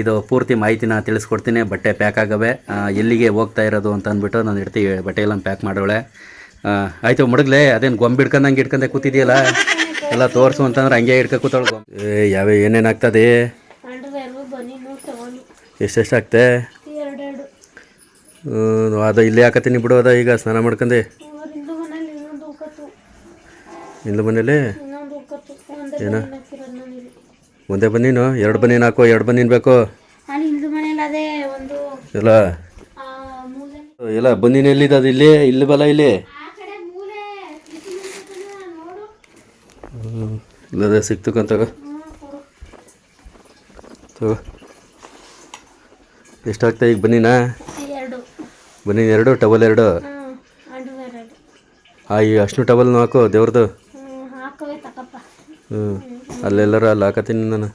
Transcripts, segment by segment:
ಇದು ಪೂರ್ತಿ ಮಾಹಿತಿನ ತಿಳಿಸ್ಕೊಡ್ತೀನಿ. ಬಟ್ಟೆ ಪ್ಯಾಕ್ ಆಗವೆ. ಎಲ್ಲಿಗೆ ಹೋಗ್ತಾ ಇರೋದು ಅಂತ ಅಂದ್ಬಿಟ್ಟು ನಾನು ಇಡ್ತೀವಿ ಬಟ್ಟೆ ಎಲ್ಲ ಪ್ಯಾಕ್ ಮಾಡೋಳೆ ಆಯಿತು ಮುಡುಗ್ಲೆ ಅದೇನು ಗೊಂಬೆ ಹಿಡ್ಕೊಂಡಂಗೆ ಹಿಡ್ಕೊಂಡೆ ಕೂತಿದೆಯಲ್ಲ? ಎಲ್ಲ ತೋರಿಸು ಅಂತಂದ್ರೆ ಹಂಗೆ ಹಿಡ್ಕೊ ಕೂತಾಳು ಗೊಂಬೆ. ಯಾವ ಏನೇನು ಆಗ್ತದೆ ಎಷ್ಟೆಷ್ಟು ಆಗ್ತೆ ಅದು ಇಲ್ಲೇ ಹಾಕತ್ತೀನಿ ಬಿಡು ಅದ ಈಗ ಸ್ನಾನ ಮಾಡ್ಕೊಂಡೆ. ಇಲ್ಲ ಮನೇಲಿ ಇನ್ನೊಂದು ಒಂದೇ ಬನ್ನೀನು ಎರಡು ಬನ್ನಿನ ಹಾಕೋ ಎರಡು ಬನ್ನಿನ ಬೇಕು ಇಲ್ಲ. ಇಲ್ಲ ಬನ್ನಿನ ಎಲ್ಲಿದೆ? ಅದು ಇಲ್ಲಿ ಇಲ್ಲಿ ಬಲ ಇಲ್ಲಿ. ಇಲ್ಲದೆ ಸಿಕ್ತು ತಗೋ. ಎಷ್ಟಾಗ್ತಾ ಈಗ ಬನ್ನಿನ? ಬನ್ನಿನ ಎರಡು ಟವಲ್ ಎರಡು. ಆ ಈ ಅಷ್ಟು ಟವಲ್ನು ಹಾಕು ದೇವ್ರದ್ದು. ಹ್ಞೂ ಅಲ್ಲೆಲ್ಲರ ಅಲ್ಲಿ ಹಾಕತ್ತೀನಿ ನಾನು.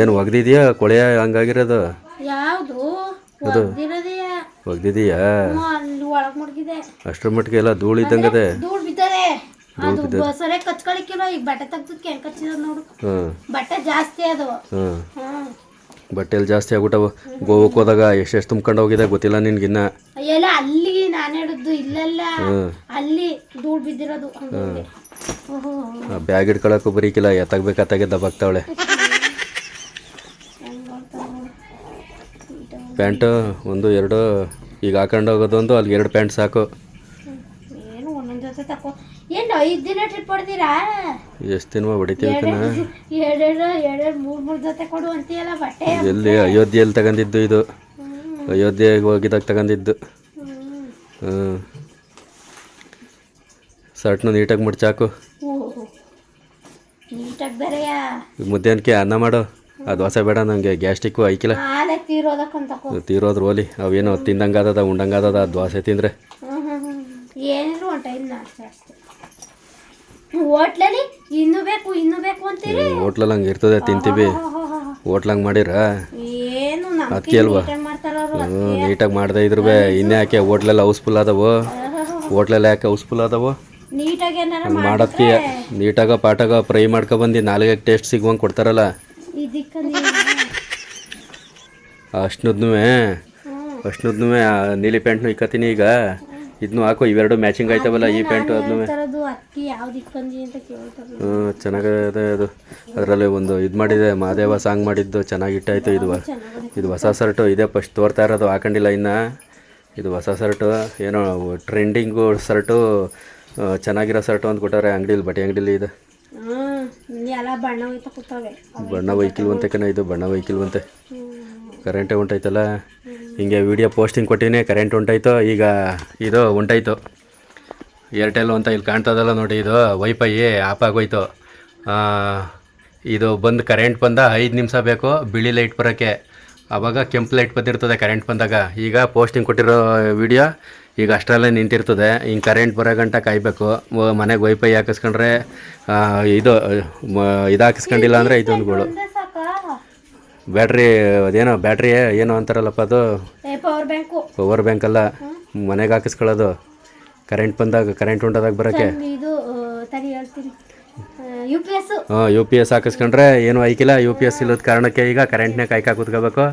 ಏನು ಒಗ್ದಿದ್ಯಾ? ಕೊಳೆಯ ಹಂಗಾಗಿರೋದು? ಯಾವುದು? ಅದು ಒಗ್ದಿದೀಯಾ? ಅಲ್ಲಿ ಅಷ್ಟರ ಮಟ್ಟಿಗೆ ಎಲ್ಲ ಧೂಳು ಇದ್ದಂಗದೆ. ಧೂಳು ಬಿದ್ದದೆ. ಅದು ಸರಿ ಕಚ್ಕೊಳಿಕ್ಕಿಲ್ಲ. ಈಗ ಬಟ್ಟೆ ತೆಗ್ದಕ್ಕೆ ಹೆಂಗ್ ಕಚ್ಚಿದ ನೋಡು. ಬಟ್ಟೆ ಜಾಸ್ತಿ ಅದು. ಗೋವಕ್ ಜಾಸ್ತಿ ಆಗ್ಬಿಟ್ಟವು. ಗೋವಕ್ಕೆ ಹೋದಾಗ ಎಷ್ಟೆಷ್ಟು ತುಂಬ್ಕೊಂಡು ಹೋಗಿದೆ ಗೊತ್ತಿಲ್ಲ ನಿನ್ಗಿನ್ನ ಎಲ್ಲ ಅಲ್ಲಿಗೆ ನಾನು ಹೇಳಿದ್ದು ಇಲ್ಲೆಲ್ಲ. ಅಲ್ಲಿ ಧೂಳು ಬಿದ್ದಿರೋದು. ಬ್ಯಾಗ್ ಇಟ್ಕೊಳಕ್ಕೂ ಬರೀಕಿಲ್ಲ ಎತ್ತಾಗಬೇಕು ಅತ್ತಾಗೆ ದಬ್ಬಾಗ್ತಾವಳೆ ಪ್ಯಾಂಟು ಒಂದು ಎರಡು ಈಗ ಹಾಕೊಂಡು ಹೋಗೋದೊಂದು ಅಲ್ಲಿಗೆ ಎರಡು ಪ್ಯಾಂಟ್ ಸಾಕು. ಏನು ಐದು ದಿನ ಟ್ರಿಪ್ ಹೊಡ್ತೀರಾ ಎಷ್ಟು ದಿನ ಹೊಡಿತೀವಿ ಎರಡೆರಡು ಎರಡೆರಡು ಮೂರು ಮೂರು ಜೊತೆ ಕೊಡು ಅಂತೀಯಲ್ಲ ಬಟ್ಟೆ ಎಲ್ಲಿ ಅಯೋಧ್ಯೆಯಲ್ಲಿ ತಗೊಂಡಿದ್ದು ಇದು. ಅಯೋಧ್ಯೆಗೆ ಹೋಗಿದಾಗ ತಗೊಂಡಿದ್ದು. ಹ್ಞೂ ಶರ್ಟ್ನು ನೀಟಾಗಿ ಮುಡ್ಚಾಕು. ನೀಟಾಗಿ ಬೇರೆಯಾ. ಮುದ್ದೆನ್ಕೆ ಅನ್ನ ಮಾಡು. ಆ ದೋಸೆ ಬೇಡ ನನಗೆ ಗ್ಯಾಸ್ಟಿಕ್ಕು ಐಕಿಲ್ಲ. ತೀರೋದ್ರ ಹೋಲಿ ತೀರೋದ್ರು ಓಲಿ. ಅವೇನೋ ತಿಂದಂಗಾದದ ಉಂಡಂಗಾದದ ದೋಸೆ ತಿಂದರೆ? ಏನಿದ್ರು ಒಂದು ಟೈಮ್ ನಾಷ್ಟ ಅಷ್ಟೇ. ಹೋಟ್ಲಲ್ಲಿ ಇನ್ನೂ ಬೇಕು ಇನ್ನೂ ಬೇಕು ಅಂತೀರಿ? ಹೋಟ್ಲಲ್ಲಿ ಹಂಗೆ ಇರ್ತದೆ ತಿಂತೀವಿ. ಹೋಟ್ಲಂಗೆ ಮಾಡಿರ? ಏನು ಅದ್ಕೆ ಅಲ್ವಾ? ನೀಟಾಗಿ ಮಾಡ್ದೆ ಇದ್ರೂ ಬೇ. ಇನ್ನೇ ಯಾಕೆ ಹೋಟ್ಲೆಲ್ಲ ಹೌಸ್ಫುಲ್ ಆದವು? ಹೋಟ್ಲೆಲ್ಲ ಯಾಕೆ ಹೌಸ್ಫುಲ್ ಅದಾವು ನೀಟಾಗಿ ಮಾಡೋದಕ್ಕೆ ನೀಟಾಗ ಪಾಟಾಗ ಫ್ರೈ ಮಾಡ್ಕೊಬಂದು ನಾಲ್ಗೆ ಟೇಸ್ಟ್ ಸಿಗುವಂಗೆ ಕೊಡ್ತಾರಲ್ಲ? ಹ್ಮ್. ಅಷ್ಟನ್ನೂ ನೀಲಿ ಪ್ಯಾಂಟ್ನು ಇಕ್ಕತ್ತೀನಿ ಈಗ. ಇದನ್ನು ಹಾಕು ಇವೆರಡು ಮ್ಯಾಚಿಂಗ್ ಆಯ್ತವಲ್ಲ ಈ ಪ್ಯಾಂಟು ಅದನ್ನು ಹ್ಞೂ ಚೆನ್ನಾಗಿದೆ ಅದು. ಅದರಲ್ಲಿ ಒಂದು ಇದು ಮಾಡಿದೆ ಮಹಾದೇವ ಸಾಂಗ್ ಮಾಡಿದ್ದು ಚೆನ್ನಾಗಿ ಇಟ್ಟಾಯ್ತು ಇದು ಇದು ಹೊಸ ಸರ್ಟು ಇದೇ ಫಸ್ಟ್ ತೋರ್ತಾ ಇರೋದು ಹಾಕೊಂಡಿಲ್ಲ ಇನ್ನು. ಇದು ಹೊಸ ಸರ್ಟು ಏನೋ ಟ್ರೆಂಡಿಂಗು ಶರ್ಟು ಆ, ಚೆನ್ನಾಗಿರೋ ಶರ್ಟ್ ಅಂತ ಕೊಟ್ಟಾರೆ ಅಂಗಡಿಲಿ ಬಟ್ಟೆ ಅಂಗಡಿಲಿ ಇದೆ. ಬಣ್ಣ ವೈಕಿಲ್ ಅಂತ ಕಣ ಇದು ಬಣ್ಣ ವೈಕಿಲ್ ಅಂತೆ ಕರೆಂಟೇ ಉಂಟಾಯ್ತಲ್ಲ? ಹಿಂಗೆ ವಿಡಿಯೋ ಪೋಸ್ಟಿಂಗ್ ಕೊಟ್ಟಿನಿ ಕರೆಂಟ್ ಉಂಟಾಯ್ತು ಈಗ ಇದು ಉಂಟಾಯ್ತು. ಏರ್ಟೆಲ್ ಅಂತ ಇಲ್ಲಿ ಕಾಣ್ತದಲ್ಲ ನೋಡಿ ಇದು ವೈಫೈ ಆಫ್ ಆಗೋಯ್ತು. ಇದು ಬಂದು ಕರೆಂಟ್ ಬಂದ ಐದು ನಿಮಿಷ ಬೇಕು ಬಿಳಿ ಲೈಟ್ ಬರೋಕ್ಕೆ. ಆವಾಗ ಕೆಂಪು ಲೈಟ್ ಬಂದಿರ್ತದೆ ಕರೆಂಟ್ ಬಂದಾಗ. ಈಗ ಪೋಸ್ಟಿಂಗ್ ಕೊಟ್ಟಿರೋ ವಿಡಿಯೋ ಈಗ ಅಷ್ಟರಲ್ಲೇ ನಿಂತಿರ್ತದೆ. ಹಿಂಗೆ ಕರೆಂಟ್ ಬರೋ ಗಂಟ ಕಾಯಬೇಕು. ಮನೆಗೆ ವೈಫೈ ಹಾಕಿಸ್ಕೊಂಡ್ರೆ ಇದು ಇದು ಹಾಕಿಸ್ಕೊಂಡಿಲ್ಲ ಅಂದರೆ ಇದೊಂದುಗಳು. ಗೋಳು ಬ್ಯಾಟ್ರಿ ಅದೇನೋ ಬ್ಯಾಟ್ರಿ ಏನೋ ಅಂತಾರಲ್ಲಪ್ಪ ಅದು? ಪವರ್ ಬ್ಯಾಂಕು ಪವರ್ ಬ್ಯಾಂಕ್ ಅಲ್ಲ. ಮನೆಗೆ ಹಾಕಿಸ್ಕೊಳ್ಳೋದು. ಕರೆಂಟ್ ಬಂದಾಗ ಕರೆಂಟ್ ಉಂಟಾದಾಗ ಬರೋಕ್ಕೆ ಇದು ಆ, ತಡಿ ಹೇಳ್ತೀನಿ ಯು ಪಿ ಎಸ್ ಹಾಂ ಯು ಪಿ ಎಸ್ ಹಾಕಿಸ್ಕೊಂಡ್ರೆ ಏನು ಐಕಿಲ್ಲ ಯು ಪಿ ಎಸ್ ಇಲ್ಲದ ಕಾರಣಕ್ಕೆ ಈಗ ಕರೆಂಟ್ನೇ ಕಾಯ್ಕಾ ಕೂತ್ಕೋಬೇಕು.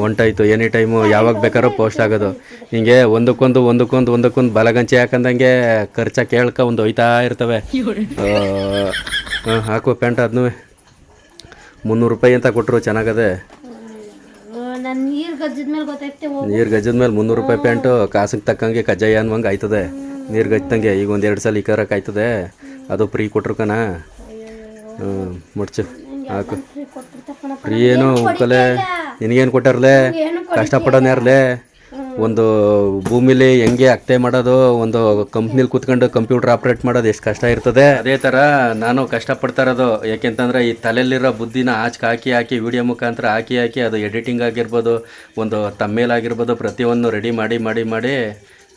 ಹೊಂಟಾಯ್ತು ಎನಿ ಟೈಮು ಯಾವಾಗ ಬೇಕಾದ್ರೂ ಪೋಸ್ಟ್ ಆಗೋದು. ಹಿಂಗೆ ಒಂದಕ್ಕೊಂದು ಒಂದಕ್ಕೊಂದು ಒಂದಕ್ಕೊಂದು ಬಲಗಂಚಿ ಹಾಕಂದಂಗೆ ಖರ್ಚ ಕೇಳ್ಕ ಒಂದು ಒಯ್ತಾ ಇರ್ತವೆ. ಹಾಂ ಹಾಕು ಪ್ಯಾಂಟ್ ಅದನ್ನೂ ಮುನ್ನೂರು ರೂಪಾಯಿ ಅಂತ ಕೊಟ್ಟರು ಚೆನ್ನಾಗದೆ. ನೀರು ಗಜ್ಜದ ಮೇಲೆ ಮುನ್ನೂರು ರೂಪಾಯಿ ಪ್ಯಾಂಟು ಕಾಸಿಗೆ ತಕ್ಕಂಗೆ ಕಜ್ಜಾಯ ಅನ್ನುವಂಗೆ ಆಯ್ತದೆ. ನೀರು ಗಜ್ಜಂಗೆ ಈಗ ಒಂದು ಎರಡು ಸಲ ಇಕ್ಕರಕ್ಕೆ ಆಯ್ತದೆ. ಅದು ಫ್ರೀ ಕೊಟ್ರು ಕಣ. ಮುಡ್ಚು ಹಾಕು. ಏನು ಕಲೆ? ನಿನಗೇನು ಕೊಟ್ಟಾರಲೆ? ಯಾರಲೆ ಯಾರ್ಲೇ ಒಂದು ಭೂಮಿಲಿ ಹೆಂಗೆ ಅಕ್ತೆ ಮಾಡೋದು? ಒಂದು ಕಂಪ್ನಿಲಿ ಕೂತ್ಕೊಂಡು ಕಂಪ್ಯೂಟರ್ ಆಪ್ರೇಟ್ ಮಾಡೋದು ಎಷ್ಟು ಕಷ್ಟ ಇರ್ತದೆ? ಅದೇ ಥರ ನಾನು ಕಷ್ಟಪಡ್ತಾ ಇರೋದು. ಯಾಕೆಂತಂದ್ರೆ ಈ ತಲೆಯಲ್ಲಿರೋ ಬುದ್ಧಿನ ಆಚೆಗೆ ಹಾಕಿ ಹಾಕಿ ವಿಡಿಯೋ ಮುಖಾಂತರ ಹಾಕಿ ಹಾಕಿ ಅದು ಎಡಿಟಿಂಗ್ ಆಗಿರ್ಬೋದು, ಒಂದು ತಮ್ಮೇಲ್ ಆಗಿರ್ಬೋದು, ಪ್ರತಿಯೊಂದು ರೆಡಿ ಮಾಡಿ ಮಾಡಿ ಮಾಡಿ.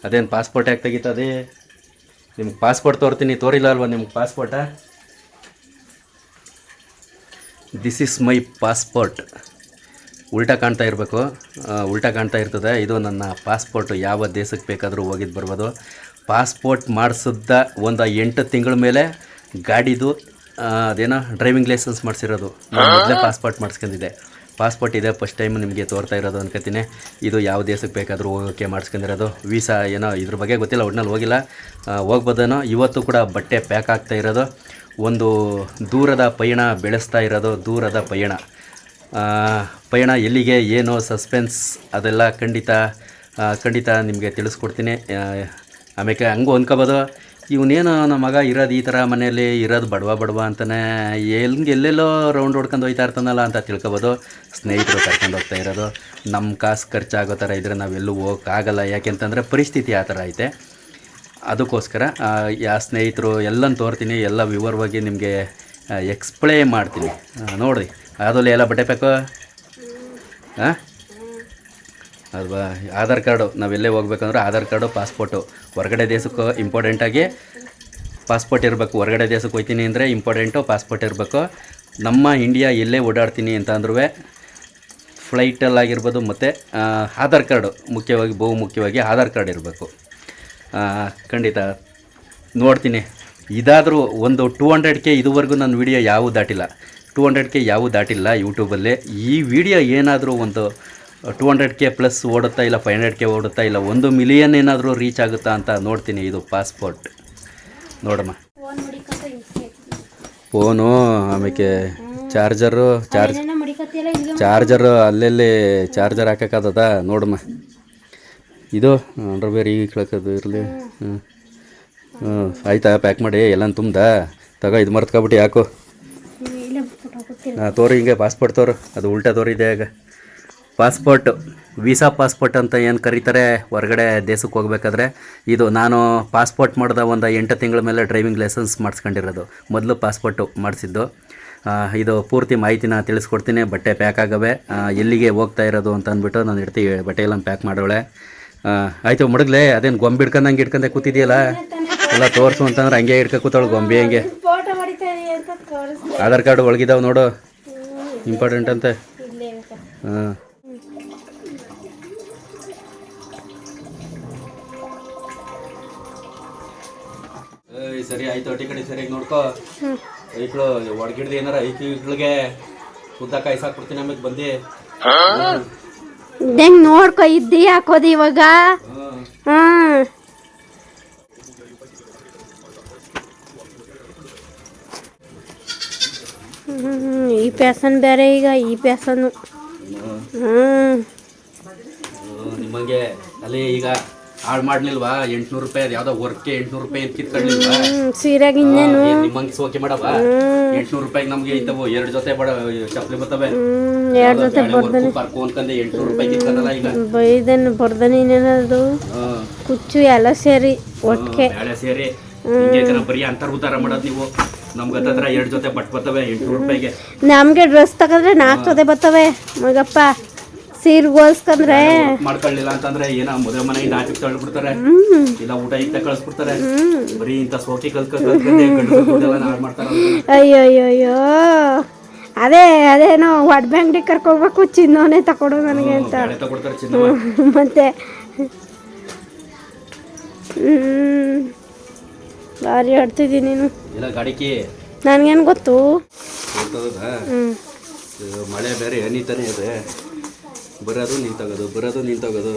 ಅದೇನು ಪಾಸ್ಪೋರ್ಟ್ ಯಾಕೆ ತೆಗಿತದೆ ನಿಮ್ಗೆ ಪಾಸ್ಪೋರ್ಟ್ ತೋರ್ತೀನಿ. ತೋರಿಲ್ಲ ಅಲ್ವಾ ನಿಮ್ಗೆ passport this is my passport ಉಲ್ಟಾ ಕಾಣ್ತಾ ಇರಬೇಕು. ಉಲ್ಟಾ ಕಾಣ್ತಾ ಇರ್ತದೆ. ಇದು ನನ್ನ ಪಾಸ್ಪೋರ್ಟ್ ಯಾವ ದೇಶಕ್ಕೆ ಬೇಕಾದರೂ ಹೋಗಿದ್ದು ಬರ್ಬೋದು. ಪಾಸ್ಪೋರ್ಟ್ ಮಾಡಿಸಿದ್ದ ಒಂದು ಎಂಟು ತಿಂಗಳ ಮೇಲೆ ಗಾಡಿದು ಅದೇನೋ ಡ್ರೈವಿಂಗ್ ಲೈಸೆನ್ಸ್ ಮಾಡಿಸಿರೋದು. ಮೊದಲೇ ಪಾಸ್ಪೋರ್ಟ್ ಮಾಡಿಸ್ಕೊಂಡಿದ್ದೆ. ಪಾಸ್ಪೋರ್ಟ್ ಇದೆ ಫಸ್ಟ್ ಟೈಮ್ ನಿಮಗೆ ತೋರ್ತಾ ಇರೋದು ಅನ್ಕೋತೀನಿ. ಇದು ಯಾವ ದೇಶಕ್ಕೆ ಬೇಕಾದರೂ ಹೋಗೋಕ್ಕೆ ಮಾಡಿಸ್ಕೊಂಡಿರೋದು. ವೀಸಾ ಏನೋ ಇದ್ರ ಬಗ್ಗೆ ಗೊತ್ತಿಲ್ಲ ಒಟ್ನಲ್ಲಿ ಹೋಗಿಲ್ಲ. ಹೋಗ್ಬೋದೇನೋ. ಇವತ್ತು ಕೂಡ ಬಟ್ಟೆ ಪ್ಯಾಕ್ ಆಗ್ತಾ ಇರೋದು. ಒಂದು ದೂರದ ಪಯಣ ಬೆಳೆಸ್ತಾ ಇರೋದು ದೂರದ ಪಯಣ. ಪಯಣ ಎಲ್ಲಿಗೆ, ಏನು ಸಸ್ಪೆನ್ಸ್ ಅದೆಲ್ಲ ಖಂಡಿತ ಖಂಡಿತ ನಿಮಗೆ ತಿಳಿಸ್ಕೊಡ್ತೀನಿ. ಆಮೇಲೆ ಹಂಗೂ ಅನ್ಕೋಬೋದು, ಇವನೇನು ನಮ್ಮ ಮಗ ಇರೋದು ಈ ಥರ ಮನೆಯಲ್ಲಿ, ಇರೋದು ಬಡವ ಬಡವ ಅಂತಲೇ ಎಲ್ಲಿಗೆ ಎಲ್ಲೆಲ್ಲೋ ರೌಂಡ್ ಹೊಡ್ಕೊಂಡು ಹೋಯ್ತಾ ಇರ್ತಾನಲ್ಲ ಅಂತ ತಿಳ್ಕೊಬೋದು. ಸ್ನೇಹಿತರು ಕರ್ಕೊಂಡು ಹೋಗ್ತಾ ಇರೋದು ನಮ್ಮ ಕಾಸು ಖರ್ಚಾಗೋ ಥರ ಇದ್ದರೆ ನಾವೆಲ್ಲೂ ಹೋಗೋಕ್ಕಾಗಲ್ಲ. ಯಾಕೆಂತಂದರೆ ಪರಿಸ್ಥಿತಿ ಆ ಥರ ಐತೆ. ಅದಕ್ಕೋಸ್ಕರ ಯಾ ಸ್ನೇಹಿತರು ಎಲ್ಲನೂ ತೋರ್ತೀನಿ, ಎಲ್ಲ ವಿವರವಾಗಿ ನಿಮಗೆ ಎಕ್ಸ್ಪ್ಲೇ ಮಾಡ್ತೀನಿ. ನೋಡಿರಿ ನೋಡಿ ಅದರಲ್ಲಿ ಎಲ್ಲ ಬಟ್ಟೆ ಬೇಕು ಹಾಂ ಅಲ್ವಾ? ಆಧಾರ್ ಕಾರ್ಡು ನಾವೆಲ್ಲೇ ಹೋಗ್ಬೇಕಂದ್ರೆ ಆಧಾರ್ ಕಾರ್ಡು ಪಾಸ್ಪೋರ್ಟು ಹೊರಗಡೆ ದೇಶಕ್ಕೂ ಇಂಪಾರ್ಟೆಂಟಾಗಿ ಪಾಸ್ಪೋರ್ಟ್ ಇರಬೇಕು. ಹೊರಗಡೆ ದೇಶಕ್ಕೆ ಹೋಗ್ತೀನಿ ಅಂದರೆ ಇಂಪಾರ್ಟೆಂಟು ಪಾಸ್ಪೋರ್ಟ್ ಇರಬೇಕು. ನಮ್ಮ ಇಂಡಿಯಾ ಎಲ್ಲೇ ಓಡಾಡ್ತೀನಿ ಅಂತ ಅಂದ್ರೂ ಫ್ಲೈಟಲ್ಲಾಗಿರ್ಬೋದು ಮತ್ತು ಆಧಾರ್ ಕಾರ್ಡು, ಮುಖ್ಯವಾಗಿ ಬಹು ಮುಖ್ಯವಾಗಿ ಆಧಾರ್ ಕಾರ್ಡ್ ಇರಬೇಕು. ಖಂಡಿತ. ನೋಡ್ತೀನಿ. ಇದಾದರೂ ಒಂದು ಟೂ ಹಂಡ್ರೆಡ್ ಕೆ ಇದುವರೆಗೂ ನನ್ನ ವಿಡಿಯೋ ಯಾವೂ ದಾಟಿಲ್ಲ. ಟೂ ಹಂಡ್ರೆಡ್ ಕೆ ಯಾವೂ ದಾಟಿಲ್ಲ ಯೂಟ್ಯೂಬಲ್ಲಿ. ಈ ವಿಡಿಯೋ ಏನಾದರೂ ಒಂದು ಟೂ ಹಂಡ್ರೆಡ್ ಕೆ ಪ್ಲಸ್ ಓಡುತ್ತಾ ಇಲ್ಲ ಫೈವ್ ಹಂಡ್ರೆಡ್ ಕೆ ಓಡುತ್ತಾ ಇಲ್ಲ ಒಂದು ಮಿಲಿಯನ್ ಏನಾದರೂ ರೀಚ್ ಆಗುತ್ತಾ ಅಂತ ನೋಡ್ತೀನಿ ಇದು ಪಾಸ್ಪೋರ್ಟ್. ನೋಡಮ್ಮ. ಫೋನ್ ಆಮೇಲೆ ಚಾರ್ಜರು ಚಾರ್ಜ್ ಚಾರ್ಜರ್ ಅಲ್ಲೆಲ್ಲಿ ಚಾರ್ಜರ್ ಹಾಕೋಕ್ಕಾಗದ ನೋಡಮ್ಮ. ಇದು ಅಂಡರ್ವೇರ್ ಈಗ ಕೇಳಕ್ಕದು ಇರಲಿ. ಹ್ಞೂ ಹ್ಞೂ ಆಯ್ತಾ ಪ್ಯಾಕ್ ಮಾಡಿ ಎಲ್ಲ ತುಂಬ್ದ? ತಗೋ, ಇದು ಮರ್ತ್ಕೊಬಿಟ್ಟು ಯಾಕೋ ಹಾಂ, ತೋರಿ ಹಿಂಗೆ ಪಾಸ್ಪೋರ್ಟ್ ತೋರು. ಅದು ಉಲ್ಟಾ ತೋರಿದೆ ಆಗ ಪಾಸ್ಪೋರ್ಟ್ ವೀಸಾ ಪಾಸ್ಪೋರ್ಟ್ ಅಂತ ಏನು ಕರೀತಾರೆ? ಹೊರಗಡೆ ದೇಶಕ್ಕೆ ಹೋಗ್ಬೇಕಾದ್ರೆ, ಇದು ನಾನು ಪಾಸ್ಪೋರ್ಟ್ ಮಾಡಿದ ಒಂದು ಎಂಟು ತಿಂಗಳ ಮೇಲೆ ಡ್ರೈವಿಂಗ್ ಲೈಸೆನ್ಸ್ ಮಾಡಿಸ್ಕೊಂಡಿರೋದು. ಮೊದಲು ಪಾಸ್ಪೋರ್ಟು ಮಾಡಿಸಿದ್ದು. ಇದು ಪೂರ್ತಿ ಮಾಹಿತಿನ ತಿಳಿಸ್ಕೊಡ್ತೀನಿ, ಬಟ್ಟೆ ಪ್ಯಾಕ್ ಆಗವೆ. ಎಲ್ಲಿಗೆ ಹೋಗ್ತಾ ಇರೋದು ಅಂತ ಅಂದ್ಬಿಟ್ಟು ನಾನು ಇಡ್ತೀವಿ. ಬಟ್ಟೆ ಎಲ್ಲ ಪ್ಯಾಕ್ ಮಾಡೋಳೆ. ಆಯಿತು ಮುಡುಗ್ಲೆ ಅದೇನು ಗೊಂಬೆ ಹಿಡ್ಕೊಂಡಂಗೆ ಹಿಡ್ಕೊಂಡೆ ಕೂತಿದ್ಯಲ್ಲ? ಎಲ್ಲ ತೋರಿಸು ಅಂತಂದ್ರೆ ಹಂಗೆ ಹಿಡ್ಕೊ ಕೂತಾಳು ಗೊಂಬೆ ಹಂಗೆ. ಆಧಾರ್ ಕಾರ್ಡ್ ಒಳಗಿದಾವೆ ನೋಡು. ಇಂಪಾರ್ಟೆಂಟ್ ಅಂತ. ಹಾಂ ಏಯ್ ಸರಿ ಆಯ್ತು ಅಟಿ ಕಡೆ ಸರಿಯಾಗಿ ನೋಡ್ಕೋ. ಐಕ್ಳು ಒಡಗಿಡ್ದು ಏನಾರ ಐಕ್ಳಿಗೆ ಇಕ್ಳಿಗೆ ಉದ್ದ ಕಾಯ್ಸಾಕ್ಬಿಡ್ತೀನಿ ಆಮೇಲೆ ಬಂದು. ಹೆಂಗ್ ನೋಡ್ಕೊ ಇದ್ದಿ ಹಾಕೋದು ಇವಾಗ? ಹ್ಮ್. ಈ ಪ್ಯಾಸನ್ ಬೇರೆ ಈಗ ಈ ಪ್ಯಾಸನ್ನು. ಹ್ಮ್. ನಿಮಗೆ ಅಲ್ಲಿ ಈಗ ಹಾಳು ಮಾಡ್ಲಿಲ್ವಾ? ಎಂಟ್ನೂರು ರೂಪಾಯಿ ಅದು ಯಾವ್ದೋ ವರ್ಕ್ ಎಂಟ್ನೂರು ರೂಪಾಯಿ ಅಂತ ಕಿತ್ಕೊಳ್ಳಿಲ್ವಾ ಸೀರೆಗ್ ಇನ್ನೇನು? ನಿಮ್ಮಂಗೆ ಸೋಕೆ ಮಾಡವ ಎಂಟ್ನೂರು ರೂಪಾಯಿಗೆ ನಮ್ಗೆ ಐತವು ಎರಡು ಜೊತೆ ಬಡ ಚಪ್ಪಲಿ ಬರ್ತವೆ. ಎರಡು ಜೊತೆ ಬರ್ದನೆ. ಪರ್ಕು ಅಂತಂದೆ ಎಂಟ್ನೂರು ರೂಪಾಯಿ ಕಿತ್ಕೊಂಡಲ್ಲ ಈಗ. ಬೈದನ್ ಬರ್ದನೆ ಇನ್ನೇನದು ಕುಚ್ಚು ಎಲ್ಲ ಸೇರಿ ಒಟ್ಟಿಗೆ ಎಲ್ಲ ಸೇರಿ. ಹಿಂಗೆ ಬರೀ ಅಂತರ್ ಉತ್ತಾರ ಮಾಡೋದು ನೀವು. ನಮ್ಗೆ ಹತ್ತತ್ರ ಎರಡು ಜೊತೆ ಬಟ್ ಬರ್ತವೆ ಎಂಟ್ನೂರು ರೂಪಾಯಿಗೆ. ನಮಗೆ ಡ್ರೆಸ್ ತಗೊಂಡ್ರೆ ನಾಲ್ಕು ಜೊತೆ ಬರ್ತವೆ. ಮಗಪ್ಪ. ಸೀರೆ ಹೋಲ್ಸ್ಕೊಂಡ್ರೆ ಮಾಡ್ಕೊಳ್ಳಿಲ್ಲ ಅಂತಂದ್ರೆ ಏನ ಮದುವೆ ಮನೆ ಆಚೆ ತಳ್ಳಿಬಿಡ್ತಾರೆ. ಹ್ಮ್. ಇಲ್ಲ ಊಟ ಇಟ್ಟ ಕಳಿಸ್ಬಿಡ್ತಾರೆ. ಬರೀ ಇಂತ ಸೋಕಿ ಕಲ್ಕ ಮಾಡ್ತಾರ ಅಯ್ಯೋ ಅಯ್ಯೋ ಅಯ್ಯೋ ಅದೇ ಅದೇನೋ ಒಡ್ಬೆ ಅಂಗಡಿ ಕರ್ಕೋಗ್ಬೇಕು ಚಿನ್ನೋನೆ ತಕೊಡು ನನಗೆ ಅಂತ. ಮತ್ತೆ. ಹ್ಮ್. ಭಾರಿ ಆಡ್ತಿದ್ದೀನಿ ನೀನು. ನನಗೇನು ಗೊತ್ತು? ಮಳೆ ಬೇರೆ ಎನಿತಾನೆ ಇದೆ. ಬರೋದು ನಿಂತೋಗೋದು ಬರೋದು ನಿಂತೋಗೋದು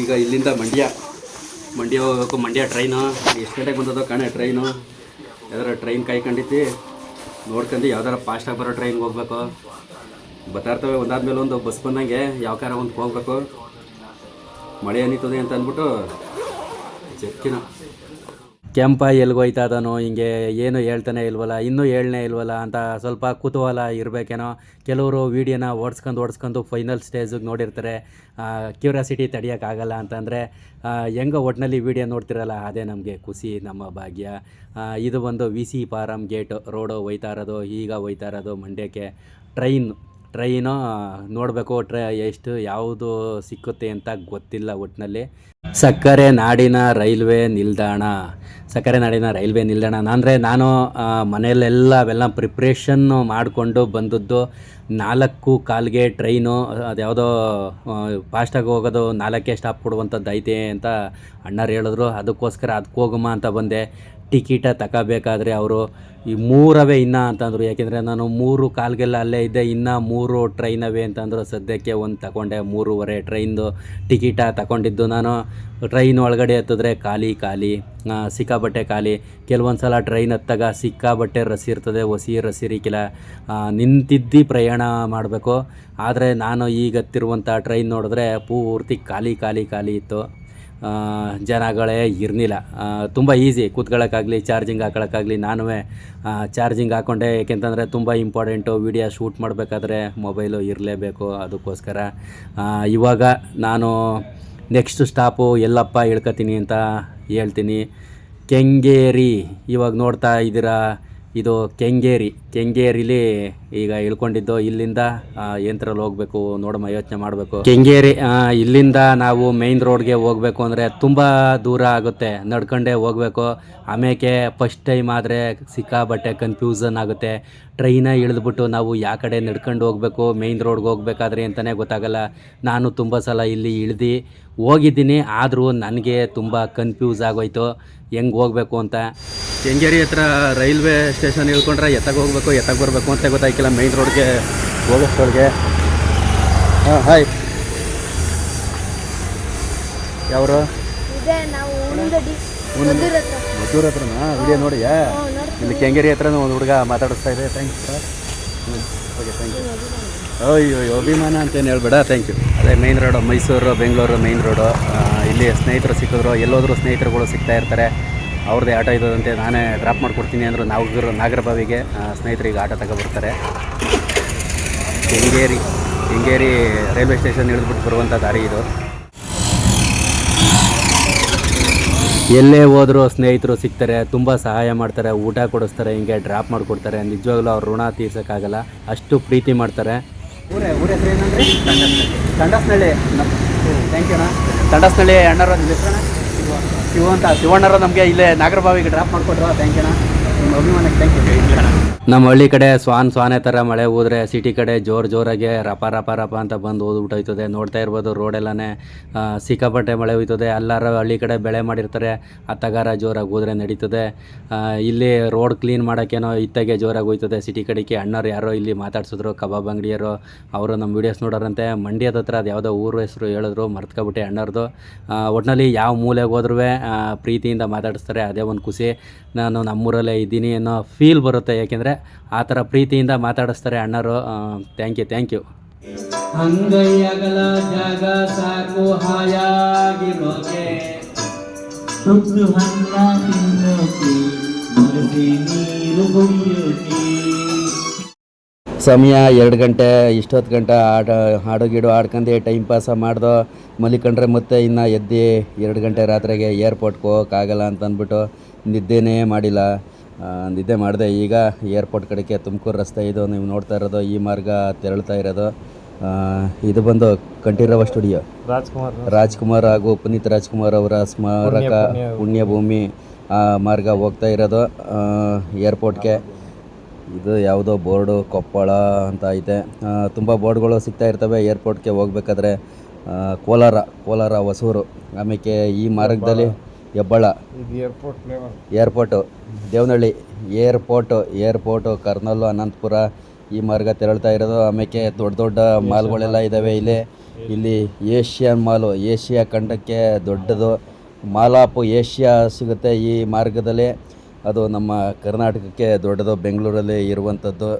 ಈಗ ಇಲ್ಲಿಂದ ಮಂಡ್ಯ. ಮಂಡ್ಯ ಹೋಗಬೇಕು ಮಂಡ್ಯ ಟ್ರೈನು. ಎಷ್ಟು ಗಂಟೆಗೆ ಬಂದದೋ ಕಾಣೆ ಟ್ರೈನು. ಯಾವ್ದಾರ ಟ್ರೈನ್ ಕಾಯ್ಕೊಂಡಿತ್ತು ನೋಡ್ಕೊಂಡು ಯಾವ್ದಾರ ಫಾಸ್ಟಾಗಿ ಬರೋ ಟ್ರೈನ್ಗೆ ಹೋಗ್ಬೇಕು. ಬರ್ತಾ ಇರ್ತವೆ. ಒಂದಾದ್ಮೇಲೆ ಒಂದು ಬಸ್ ಬಂದಂಗೆ ಯಾವ ಕಾರ ಒಂದು ಹೋಗ್ಬೇಕು. ಮಳೆ ಏನಿತ್ತದೆ ಅಂತ ಅಂದ್ಬಿಟ್ಟು ಚೆಕ್ಕಿನ ಕೆಂಪ ಎಲ್ಗೋಯ್ತಾ ಅದನೋ ಹಿಂಗೆ ಏನು ಹೇಳ್ತಾನೆ ಇಲ್ವಲ್ಲ, ಇನ್ನೂ ಹೇಳನೇ ಇಲ್ವಲ್ಲ ಅಂತ ಸ್ವಲ್ಪ ಕುತೂಹಲ ಇರಬೇಕೇನೋ. ಕೆಲವರು ವೀಡಿಯೋನ ಓಡಿಸ್ಕೊಂಡು ಓಡಿಸ್ಕೊಂಡು ಫೈನಲ್ ಸ್ಟೇಜಿಗೆ ನೋಡಿರ್ತಾರೆ. ಕ್ಯೂರಿಯಾಸಿಟಿ ತಡೆಯೋಕ್ಕಾಗಲ್ಲ ಅಂತಂದರೆ ಹೆಂಗೋ ಒಟ್ಟಿನಲ್ಲಿ ವೀಡಿಯೋ ನೋಡ್ತಿರಲ್ಲ, ಅದೇ ನಮಗೆ ಖುಷಿ, ನಮ್ಮ ಭಾಗ್ಯ. ಇದು ಒಂದು V C farm gate road ಹೋಯ್ತಾ ಇರೋದು, ಈಗ ಹೋಯ್ತಾ ಇರೋದು, ಮಂಡ್ಯಕ್ಕೆ. ಟ್ರೈನ್ ಟ್ರೈನು ನೋಡಬೇಕು. ಟ್ರೈ ಎಷ್ಟು ಯಾವುದು ಸಿಕ್ಕುತ್ತೆ ಅಂತ ಗೊತ್ತಿಲ್ಲ ಒಟ್ಟಿನಲ್ಲಿ ಸಕ್ಕರೆ ನಾಡಿನ ರೈಲ್ವೆ ನಿಲ್ದಾಣ. ಸಕ್ಕರೆ ನಾಡಿನ ರೈಲ್ವೆ ನಿಲ್ದಾಣ. ಅಂದರೆ ನಾನು ಮನೆಯಲ್ಲೆಲ್ಲ ಅವೆಲ್ಲ ಪ್ರಿಪ್ರೇಷನ್ನು ಮಾಡಿಕೊಂಡು ಬಂದದ್ದು ನಾಲ್ಕು ಕಾಲ್ಗೆ ಟ್ರೈನು. ಅದ್ಯಾವುದೋ ಫಾಸ್ಟಾಗಿ ಹೋಗೋದು ನಾಲ್ಕೇ ಸ್ಟಾಪ್ ಕೊಡುವಂಥದ್ದು ಐತೆ ಅಂತ ಅಣ್ಣರು ಹೇಳಿದ್ರು. ಅದಕ್ಕೋಸ್ಕರ ಅದಕ್ಕೆ ಹೋಗಮ್ಮ ಅಂತ ಬಂದೆ. ಟಿಕೆಟ ತಗೋಬೇಕಾದ್ರೆ ಅವರು ಈ ಮೂರವೇ ಇನ್ನ ಅಂತಂದರು. ಯಾಕೆಂದರೆ ನಾನು ಮೂರು ಕಾಲ್ಗೆಲ್ಲ ಅಲ್ಲೇ ಇದ್ದೆ, ಇನ್ನು ಮೂರು ಟ್ರೈನವೇ ಅಂತಂದರು. ಸದ್ಯಕ್ಕೆ ಒಂದು ತಗೊಂಡೆ, ಮೂರುವರೆ ಟ್ರೈನ್ದು ಟಿಕೆಟ ತಗೊಂಡಿದ್ದು ನಾನು. ಟ್ರೈನ್ ಒಳಗಡೆ ಹತ್ತಿದ್ರೆ ಖಾಲಿ ಖಾಲಿ ಸಿಕ್ಕಾಬಟ್ಟೆ ಖಾಲಿ. ಕೆಲವೊಂದು ಸಲ ಟ್ರೈನ್ ಹತ್ತಾಗ ಸಿಕ್ಕಾಬಟ್ಟೆ ರಸಿ ಇರ್ತದೆ ಹೊಸಿ ರಸಿರಿಕಿಲ್ಲ ನಿಂತಿದ್ದು ಪ್ರಯಾಣ ಮಾಡಬೇಕು. ಆದರೆ ನಾನು ಈಗ ಹತ್ತಿರುವಂಥ ಟ್ರೈನ್ ನೋಡಿದ್ರೆ ಪೂರ್ತಿ ಖಾಲಿ ಖಾಲಿ ಖಾಲಿ ಇತ್ತು. ಜನಗಳೇ ಇರಲಿಲ್ಲ ತುಂಬ ಈಸಿ ಕೂತ್ಕೊಳ್ಳೋಕ್ಕಾಗಲಿ ಚಾರ್ಜಿಂಗ್ ಹಾಕೊಳ್ಳೋಕ್ಕಾಗಲಿ ನಾನು ಚಾರ್ಜಿಂಗ್ ಹಾಕ್ಕೊಂಡೆ ಏಕೆಂತಂದರೆ ತುಂಬ ಇಂಪಾರ್ಟೆಂಟು ವೀಡಿಯೋ ಶೂಟ್ ಮಾಡಬೇಕಾದ್ರೆ ಮೊಬೈಲು ಇರಲೇಬೇಕು ಅದಕ್ಕೋಸ್ಕರ. ಇವಾಗ ನಾನು ನೆಕ್ಸ್ಟ್ ಸ್ಟಾಪು ಎಲ್ಲಪ್ಪ ಇಳ್ಕೊತೀನಿ ಅಂತ ಹೇಳ್ತೀನಿ. ಕೆಂಗೇರಿ, ಇವಾಗ ನೋಡ್ತಾ ಇದ್ದೀರಾ? ಇದು ಕೆಂಗೇರಿ, ಕೆಂಗೇರಿಲಿ ಈಗ ಇಳ್ಕೊಂಡಿದ್ದು. ಇಲ್ಲಿಂದ ಯಂತ್ರಲ್ಲಿ ಹೋಗ್ಬೇಕು ನೋಡಮ್ಮ, ಯೋಚನೆ ಮಾಡಬೇಕು. ಕೆಂಗೇರಿ ಇಲ್ಲಿಂದ ನಾವು ಮೈನ್ ರೋಡ್ಗೆ ಹೋಗಬೇಕು ಅಂದರೆ ತುಂಬ ದೂರ ಆಗುತ್ತೆ. ನಡ್ಕೊಂಡೇ ಹೋಗ್ಬೇಕು. ಆಮೇಲೆ ಫಸ್ಟ್ ಟೈಮ್ ಆದರೆ ಸಿಕ್ಕಾಬಟ್ಟೆ ಕನ್ಫ್ಯೂಸನ್ ಆಗುತ್ತೆ. ಟ್ರೈನ ಇಳಿದ್ಬಿಟ್ಟು ನಾವು ಯಾವ ಕಡೆ ನಡ್ಕೊಂಡು ಹೋಗ್ಬೇಕು? ಮೈನ್ ರೋಡ್ಗೆ ಹೋಗ್ಬೇಕಾದ್ರೆ ಅಂತಲೇ ಗೊತ್ತಾಗಲ್ಲ. ನಾನು ತುಂಬ ಸಲ ಇಲ್ಲಿ ಇಳ್ದು ಹೋಗಿದ್ದೀನಿ ಆದರೂ ನನಗೆ ತುಂಬ ಕನ್ಫ್ಯೂಸ್ ಆಗೋಯ್ತು. ಹೆಂಗೆ ಹೋಗಬೇಕು ಅಂತ? ಕೆಂಗೇರಿ ಹತ್ರ ರೈಲ್ವೆ ಸ್ಟೇಷನ್ ಇಳ್ಕೊಂಡ್ರೆ ಎತ್ತಾಗ ಹೋಗ್ಬೇಕು ಎತ್ತಾಗ ಬರಬೇಕು ಅಂತ ಗೊತ್ತಾಯ್ಕಿಲ್ಲ ಮೈನ್ ರೋಡ್ಗೆ ಹೋಗೋಷ್ಟೊಳಗೆ ಹಾಂ ಹಾಯ್ ಯಾವರು? ಮದ್ದೂರ ಹತ್ರನಾ? ವಿಡಿಯೋ ನೋಡಿಯಾ ಇಲ್ಲಿ ಕೆಂಗೇರಿ ಹತ್ರನೂ ಒಂದು ಹುಡುಗ ಮಾತಾಡಿಸ್ತಾ ಇದೆ. ಥ್ಯಾಂಕ್ಸ್ ಸರ್ ಹ್ಞೂ ಓಕೆ ಥ್ಯಾಂಕ್ ಯು ಅಯ್ಯೋ ಅಭಿಮಾನ ಅಂತೇನು ಹೇಳ್ಬೇಡ ಥ್ಯಾಂಕ್ ಯು ಅದೇ main road Mysuru, Bengaluru main road ಇಲ್ಲಿ ಸ್ನೇಹಿತರು ಸಿಕ್ಕಿದ್ರು, ಎಲ್ಲೋದ್ರೂ ಸ್ನೇಹಿತರುಗಳು ಸಿಗ್ತಾ ಇರ್ತಾರೆ. ಅವ್ರದ್ದೇ ಆಟೋ ಇದ್ದದಂತೆ ನಾನೇ ಡ್ರಾಪ್ ಮಾಡಿಕೊಡ್ತೀನಿ ಅಂದರು ನಾಗರ, ನಾಗರಬಾವಿಗೆ ಸ್ನೇಹಿತರಿಗೆ ಆಟೋ ತಗೊಬರ್ತಾರೆ. ಕೆಂಗೇರಿ ಕೆಂಗೇರಿ ರೈಲ್ವೆ ಸ್ಟೇಷನ್ ಇಳಿದ್ಬಿಟ್ಟು ಬರುವಂಥ ದಾರಿ ಇದು. ಎಲ್ಲೇ ಹೋದರೂ ಸ್ನೇಹಿತರು ಸಿಗ್ತಾರೆ ತುಂಬ ಸಹಾಯ ಮಾಡ್ತಾರೆ, ಊಟ ಕೊಡಿಸ್ತಾರೆ, ಹಿಂಗೆ ಡ್ರಾಪ್ ಮಾಡಿಕೊಡ್ತಾರೆ. ನಿಜವಾಗ್ಲೂ ಅವ್ರ ಋಣ ತೀರ್ಸೋಕ್ಕಾಗಲ್ಲ, ಅಷ್ಟು ಪ್ರೀತಿ ಮಾಡ್ತಾರೆ. ಊರೇ ಊರ ಹೆಸರು ಏನಂದ್ರೆ? ತಂಡಸ್ನಳ್ಳಿ ಥ್ಯಾಂಕ್ ಯು ತಂಡಸ್ನಳ್ಳಿ ಅಣ್ಣರ ನಿಮ್ಮ ಹೆಸರಣ್ಣ. ಶಿವ ಅಂತ ಶಿವಣ್ಣರ ನಮಗೆ ಇಲ್ಲೇ ನಾಗರಬಾವಿಗೆ ಡ್ರಾಪ್ ಮಾಡಿಕೊಟ್ರು. ಥ್ಯಾಂಕ್ ಯು ನಿಮ್ಮ ನಮ್ಮ ಹಳ್ಳಿ ಕಡೆ ಸ್ವಾನ್ ಸ್ವಾನೆ ಥರ ಮಳೆ ಹೋದ್ರೆ ಸಿಟಿ ಕಡೆ ಜೋರು ಜೋರಾಗೆ ರಪ ರಪ ರಪ ಅಂತ ಬಂದು ಓದ್ಬಿಟ್ಟೋಯ್ತದೆ ನೋಡ್ತಾ ಇರ್ಬೋದು ರೋಡೆಲ್ಲನೇ ಸಿಕ್ಕಾಪಟ್ಟೆ ಮಳೆ ಹೋಯ್ತದೆ. ಎಲ್ಲರೂ ಹಳ್ಳಿ ಕಡೆ ಬೆಳೆ ಮಾಡಿರ್ತಾರೆ. ಆ ತಗಾರ ಜೋರಾಗಿ ಹೋದ್ರೆ ನಡೀತದೆ. ಇಲ್ಲಿ ರೋಡ್ ಕ್ಲೀನ್ ಮಾಡೋಕ್ಕೇನೋ ಇತ್ತಾಗೆ ಜೋರಾಗಿ ಹೋಯ್ತದೆ ಸಿಟಿ ಕಡೆಗೆ. ಅಣ್ಣವ್ರು ಯಾರೋ ಇಲ್ಲಿ ಮಾತಾಡ್ಸಿದ್ರು, ಕಬಾಬ್ ಅಂಗಡಿಯರು ಅವರು ನಮ್ಮ ವೀಡಿಯೋಸ್ ನೋಡೋರಂತೆ. ಮಂಡ್ಯದ ಹತ್ರ ಅದು ಯಾವುದೋ ಊರು ಹೆಸರು ಹೇಳಿದ್ರು, ಮರ್ತ್ಕೊಬಿಟ್ಟೆ ಅಣ್ಣವ್ರದ್ದು ಒಟ್ಟಿನಲ್ಲಿ ಯಾವ ಮೂಲೆಗೆ ಹೋದ್ರೂ ಪ್ರೀತಿಯಿಂದ ಮಾತಾಡಿಸ್ತಾರೆ. ಅದೇ ಒಂದು ಖುಷಿ. ನಾನು ನಮ್ಮೂರಲ್ಲೇ ಇದ್ದೀನಿ. ಅನ್ನೋ ಫೀಲ್ ಬರುತ್ತೆ. ಯಾಕೆಂದರೆ ಆ ಥರ ಪ್ರೀತಿಯಿಂದ ಮಾತಾಡಿಸ್ತಾರೆ ಅಣ್ಣರು. ಥ್ಯಾಂಕ್ ಯು ಥ್ಯಾಂಕ್ ಯು ಅಂಗೈಯಗಲ ಜಾಗ ಸಾಕು ಹಾಯಾಗಿರೋಕೆ. ತುತ್ತು ಹಣ್ಣ ತಿನ್ನೋಕೆ ಮನಸ್ಸಿ ನೀರು ಕುಡಿಯೋಕೆ. ಸಮಯ ಎರಡು ಗಂಟೆ ಇಷ್ಟೊತ್ತು ಗಂಟೆ ಆಟ ಹಾಡು ಗೀಡು ಆಡ್ಕೊಂಡು ಟೈಮ್ ಪಾಸ ಮಾಡ್ದೋ ಮಲಿಕೊಂಡ್ರೆ ಮತ್ತೆ ಇನ್ನು ಎದ್ದು ಎರಡು ಗಂಟೆ ರಾತ್ರಿಗೆ ಏರ್ಪೋರ್ಟ್ಗೆ ಹೋಗೋಕ್ಕಾಗಲ್ಲ ಅಂತ ಅಂದ್ಬಿಟ್ಟು ನಿದ್ದೆನೇ ಮಾಡಿಲ್ಲ. ನಿದ್ದೆ ಮಾಡಿದೆ. ಈಗ ಏರ್ಪೋರ್ಟ್ ಕಡೆಗೆ ತುಮಕೂರು ರಸ್ತೆ ಇದು ನೀವು ನೋಡ್ತಾ ಇರೋದು ಈ ಮಾರ್ಗ ತೆರಳ್ತಾ ಇರೋದು. ಇದು ಬಂದು ಕಂಠೀರವ ಸ್ಟುಡಿಯೋ. ರಾಜ್ಕುಮಾರ್ ರಾಜ್ಕುಮಾರ್ ಹಾಗೂ ಪುನೀತ್ ರಾಜ್ಕುಮಾರ್ ಅವರ ಸ್ಮಾರಕ ಪುಣ್ಯಭೂಮಿ ಆ ಮಾರ್ಗ ಹೋಗ್ತಾ ಇರೋದು. ಏರ್ಪೋರ್ಟ್ಗೆ ಇದು ಯಾವುದೋ ಬೋರ್ಡು ಕೊಪ್ಪಳ ಅಂತ ಐತೆ. ತುಂಬ ಬೋರ್ಡ್ಗಳು ಸಿಗ್ತಾ ಇರ್ತವೆ ಏರ್ಪೋರ್ಟ್ಗೆ ಹೋಗ್ಬೇಕಾದ್ರೆ. ಕೋಲಾರ ಕೋಲಾರ ಹೊಸೂರು. ಆಮೇಲೆ ಈ ಮಾರ್ಗದಲ್ಲಿ Hebbal. Airport Devanahalli. Airport airport Kurnool Anantapur ಈ ಮಾರ್ಗ ತೆರಳ್ತಾ ಇರೋದು. ಆಮೇಲೆ ದೊಡ್ಡ ದೊಡ್ಡ ಮಾಲ್ಗಳೆಲ್ಲ ಇದ್ದಾವೆ ಇಲ್ಲಿ. ಇಲ್ಲಿ ಏಷ್ಯನ್ ಮಾಲು ಏಷ್ಯಾ ಖಂಡಕ್ಕೆ ದೊಡ್ಡದು. ಮಾಲಾಪು ಏಷ್ಯಾ ಸಿಗುತ್ತೆ ಈ ಮಾರ್ಗದಲ್ಲಿ. ಅದು ನಮ್ಮ ಕರ್ನಾಟಕಕ್ಕೆ ದೊಡ್ಡದು ಬೆಂಗಳೂರಲ್ಲಿ ಇರುವಂಥದ್ದು.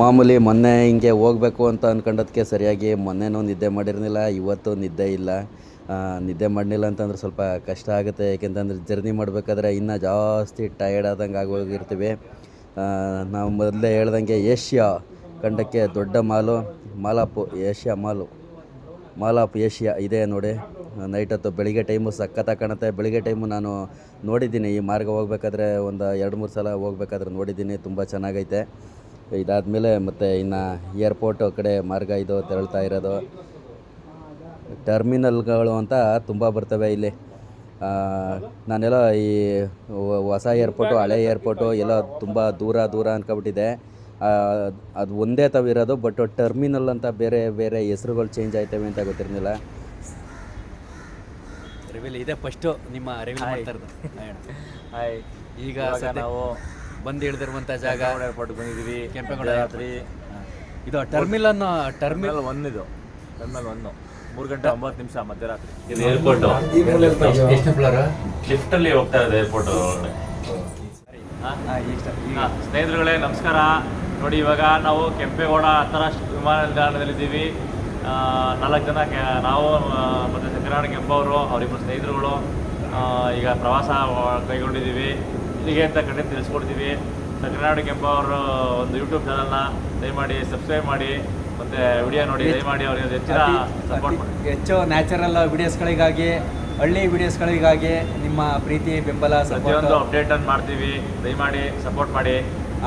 ಮಾಮೂಲಿ ಮೊನ್ನೆ ಹಿಂಗೆ ಹೋಗ್ಬೇಕು ಅಂತ ಅಂದ್ಕೊಂಡದಕ್ಕೆ ಸರಿಯಾಗಿ ಮೊನ್ನೆನೂ ನಿದ್ದೆ ಮಾಡಿರಲಿಲ್ಲ ಇವತ್ತು ನಿದ್ದೆ ಇಲ್ಲ. ನಿದ್ದೆ ಮಾಡಲಿಲ್ಲ ಅಂತಂದ್ರೆ ಸ್ವಲ್ಪ ಕಷ್ಟ ಆಗುತ್ತೆ. ಏಕೆಂತಂದ್ರೆ ಜರ್ನಿ ಮಾಡಬೇಕಾದ್ರೆ ಇನ್ನೂ ಜಾಸ್ತಿ ಟಯರ್ಡ್ ಆದಂಗೆ ಆಗೋಗಿರ್ತೀವಿ. ನಾವು ಮೊದಲೇ ಹೇಳ್ದಂಗೆ ಏಷ್ಯಾ ಖಂಡಕ್ಕೆ ದೊಡ್ಡ mall, mall of, Asia mall. Mall Asia ಇದೆ ನೋಡಿ. ನೈಟ್ ಹೊತ್ತು ಬೆಳಿಗ್ಗೆ ಟೈಮು ಸಖತ್ತಾಗಿ ಕಾಣುತ್ತೆ. ಬೆಳಿಗ್ಗೆ ಟೈಮು ನಾನು ನೋಡಿದ್ದೀನಿ ಈ ಮಾರ್ಗ ಹೋಗ್ಬೇಕಾದ್ರೆ ಒಂದು ಎರಡು, ಮೂರು ಸಲ ಹೋಗ್ಬೇಕಾದ್ರೆ ನೋಡಿದ್ದೀನಿ. ತುಂಬ ಚೆನ್ನಾಗೈತೆ. ಇದಾದಮೇಲೆ ಮತ್ತು ಇನ್ನು ಏರ್ಪೋರ್ಟ್ ಕಡೆ ಮಾರ್ಗ ಇದು ತೆರಳ್ತಾ ಇರೋದು. ಟರ್ಮಿನಲ್ಗಳು ಅಂತ ತುಂಬ ಬರ್ತವೆ ಇಲ್ಲಿ. ಆ, ನಾನೆಲ್ಲ ಈ ಹೊಸ ಏರ್ಪೋರ್ಟು ಹಳೆ ಏರ್ಪೋರ್ಟು ಎಲ್ಲ ತುಂಬ ದೂರ ದೂರ ಅಂದ್ಕೊಬಿಟ್ಟಿದೆ ಅದು ಒಂದೇ ತವಿರೋದು ಬಟ್ ಟರ್ಮಿನಲ್ ಅಂತ ಬೇರೆ ಬೇರೆ ಹೆಸರುಗಳು ಚೇಂಜ್ ಆಯ್ತವೆ ಅಂತ ಗೊತ್ತಿರಲಿಲ್ಲ. ರಿವಿಲ್ ಇದೆ ಫಸ್ಟು ನಿಮ್ಮ ರಿವಿಲ್ ಮಾಡ್ತಾ ಇರೋದು ಹಾಯ್ ಈಗ ನಾವು ಬಂದು ಹಿಡಿದಿರುವಂಥ ಜಾಗ. ಏರ್ಪೋರ್ಟ್ ಬಂದಿದ್ದೀವಿ. ಕೆಂಪೇಗೌಡ ರಾತ್ರಿ ಇದು ಟರ್ಮಿನಲ್ ಅನ್ನೋ ಟರ್ಮಿನಲ್ ಒನ್ ಇದು ಟರ್ಮಿನಲ್ ಒನ್ ಮೂರು ಗಂಟೆ ಒಂಬತ್ತು ನಿಮಿಷ ಮಧ್ಯರಾತ್ರಿ. ಇದು ಏರ್ಪೋರ್ಟ್ ಲಿಫ್ಟ್ ಅಲ್ಲಿ ಹೋಗ್ತಾ ಇದೆ ಏರ್ಪೋರ್ಟ್ ಸ್ನೇಹಿತರುಗಳೇ ನಮಸ್ಕಾರ. ನೋಡಿ ಇವಾಗ ನಾವು ಕೆಂಪೇಗೌಡ ಅಂತಾರಾಷ್ಟ್ರೀಯ ವಿಮಾನ ನಿಲ್ದಾಣದಲ್ಲಿದ್ದೀವಿ ಇದ್ದೀವಿ ನಾಲ್ಕು ಜನ ನಾವು ಮತ್ತು ಮತ್ತೆ ಸತ್ಯನಾರಾಯಣ ಕೆಂಪವರು ಅವರಿಬ್ಬರು ಸ್ನೇಹಿತರುಗಳು ಈಗ ಪ್ರವಾಸ ಕೈಗೊಂಡಿದ್ದೀವಿ. ಇಲ್ಲಿಗೆ ಅಂತ ಖಂಡಿತ ತಿಳಿಸ್ಕೊಡ್ತೀವಿ. ಸತ್ಯನಾರಾಯಣ ಕೆಂಪವರು ಒಂದು ಯೂಟ್ಯೂಬ್ ಚಾನಲ್ನ ದಯಮಾಡಿ ಸಬ್ಸ್ಕ್ರೈಬ್ ಮಾಡಿ. ಮತ್ತೆ ವಿಡಿಯೋ ನೋಡಿ ದಯಮಾಡಿ ಅವರಿಗೆ ಹೆಚ್ಚಿನ ಸಪೋರ್ಟ್ ಮಾಡಿ. ಹೆಚ್ಚು ನ್ಯಾಚುರಲ್ ವಿಡಿಯೋಸ್ಗಳಿಗಾಗಿ ಹಳ್ಳಿ ವಿಡಿಯೋಸ್ಗಳಿಗಾಗಿ ನಿಮ್ಮ ಪ್ರೀತಿ ಬೆಂಬಲ ಪ್ರತಿಯೊಂದು ಅಪ್ಡೇಟ್ ಅನ್ನು ಮಾಡ್ತೀವಿ. ದಯಮಾಡಿ ಸಪೋರ್ಟ್ ಮಾಡಿ.